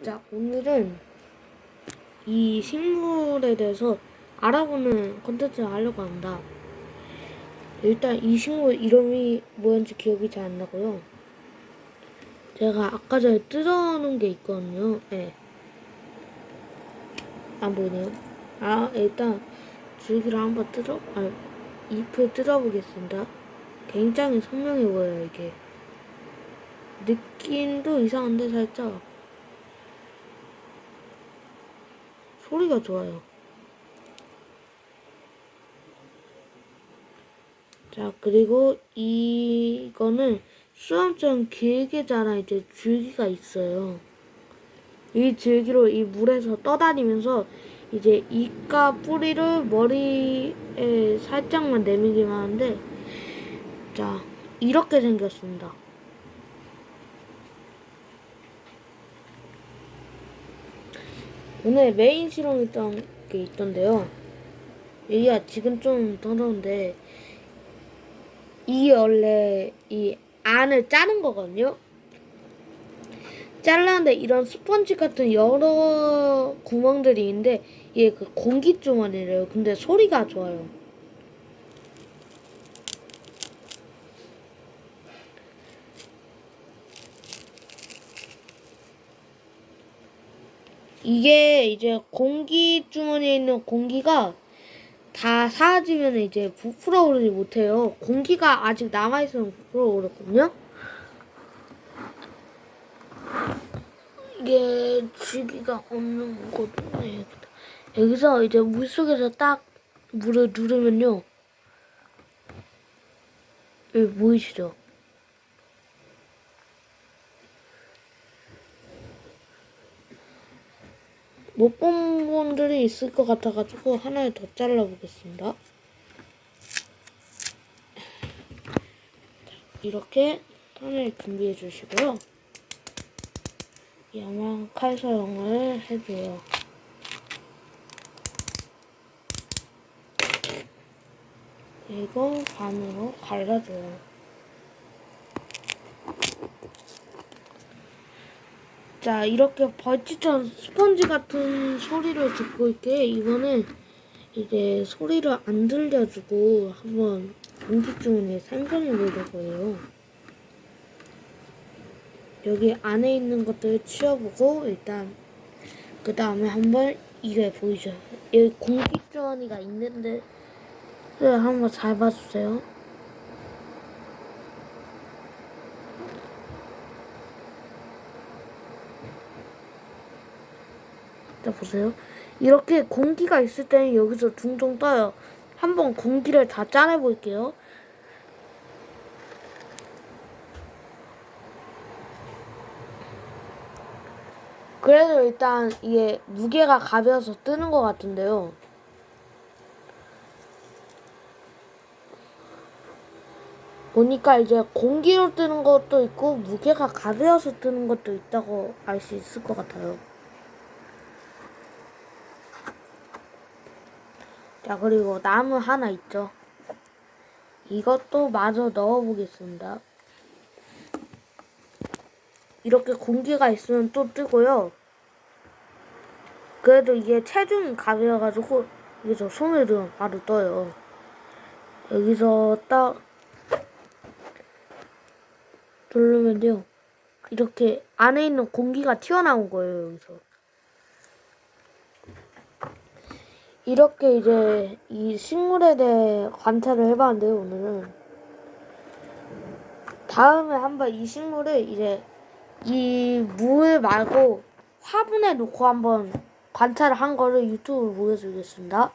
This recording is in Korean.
자, 오늘은 이 식물에 대해서 알아보는 컨텐츠를 하려고 합니다. 일단 이 식물 이름이 뭐였는지 기억이 잘 안 나고요. 제가 아까 전에 뜯어놓은 게 있거든요. 예. 안 보이네요. 아, 일단 줄기를 한번 뜯어, 아, 잎을 뜯어보겠습니다. 굉장히 선명해 보여요, 이게. 느낌도 이상한데, 살짝. 소리가 좋아요. 자, 그리고 이거는 수염처럼 길게 자란 이제 줄기가 있어요. 이 줄기로 이 물에서 떠다니면서 이제 잎과 뿌리를 머리에 살짝만 내밀기만 하는데, 자, 이렇게 생겼습니다. 오늘 메인 실험했던 게 있던데요. 얘가 지금 좀 더러운데 이게 원래 이 안을 짜는 거거든요. 잘라는데 이런 스펀지 같은 여러 구멍들이 있는데 이게 그 공기 주머니래요. 근데 소리가 좋아요. 이게 이제 공기 주머니에 있는 공기가 다 사라지면 이제 부풀어 오르지 못해요. 공기가 아직 남아있으면 부풀어 오르거든요. 이게 주기가 없는 거거든요. 여기서 이제 물 속에서 딱 물을 누르면요. 여기 보이시죠? 못 본 분들이 있을 것 같아가지고 하나를 더 잘라보겠습니다. 이렇게 하나를 준비해 주시고요. 양양 칼 사용을 해줘요. 그리고 반으로 갈라줘요. 자, 이렇게 벌집처럼 스펀지 같은 소리를 듣고 있게 이거는 이제 소리를 안 들려주고 한번 공기주머니에 생성해 보려고 해요. 여기 안에 있는 것들을 치워보고 일단 그 다음에 한번 이게 보이죠? 여기 공기주머니가 있는데 네, 한번 잘 봐주세요. 자 보세요. 이렇게 공기가 있을 때는 여기서 둥둥 떠요. 한번 공기를 다 짜내 볼게요. 그래도 일단 이게 무게가 가벼워서 뜨는 것 같은데요. 보니까 이제 공기로 뜨는 것도 있고 무게가 가벼워서 뜨는 것도 있다고 알 수 있을 것 같아요. 자, 그리고 나무 하나 있죠. 이것도 마저 넣어보겠습니다. 이렇게 공기가 있으면 또 뜨고요. 그래도 이게 체중이 가벼워가지고 이게 저 손을 들면 바로 떠요. 여기서 딱 누르면요. 이렇게 안에 있는 공기가 튀어나온 거예요, 여기서. 이렇게 이제 이 식물에 대해 관찰을 해봤는데요, 오늘은. 다음에 한번 이 식물을 이제 이 물 말고 화분에 놓고 한번 관찰을 한 거를 유튜브로 보여드리겠습니다.